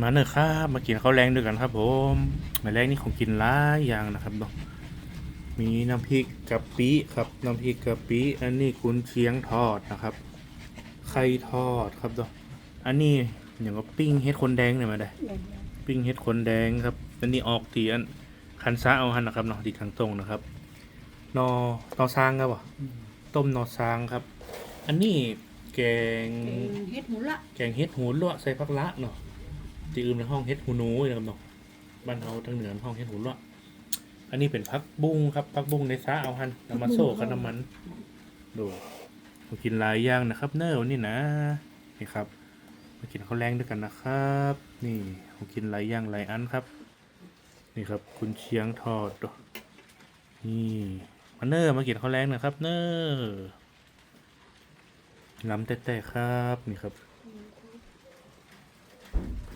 มาเนอะครับมากินข้าวแรงด้วยกันครับผมมาแรงนี่ของกินหลายอย่างนะครับเนาะมีน้ำพริกกะปิครับน้ำพริกกะปิอันนี้กุนเชียงทอดนะครับ ไข่ทอดครับเนาะอันนี้อย่างก็ปิ้งเฮ็ดคนแดงเนี่ยมาได้ ปิ้งเฮ็ดคนแดงครับอันนี้ออกตีอันคันซาเอาหันนะครับเนาะตีทางตรงนะครับ นอนอซางครับวะต้มนอซางครับ อันนี้แกงเฮ็ดหมูละแกงเฮ็ดหูลวกใส่ผักละเนาะ ที่อื่นในห้องเฮ็ดหูนูนะครับเนาะบ้านเราทางเหนือห้องเฮ็ดหูลวกอันนี้เป็นพักบุ้งครับพักบุ้งในซาเอาหันน้ำมาโซ่กับน้ำมันดูมากินหลายอย่างนะครับเนอร์วันนี้นะนี่ครับมากินข้าวแรงด้วยกันนะครับ นี่ผมกินหลายอย่างหลายอันครับ นี่ครับคุณเชียงทอดดูนี่มาเนอร์มากินข้าวแรงนะครับ เนอร์ลำแต่ๆครับนี่ครับ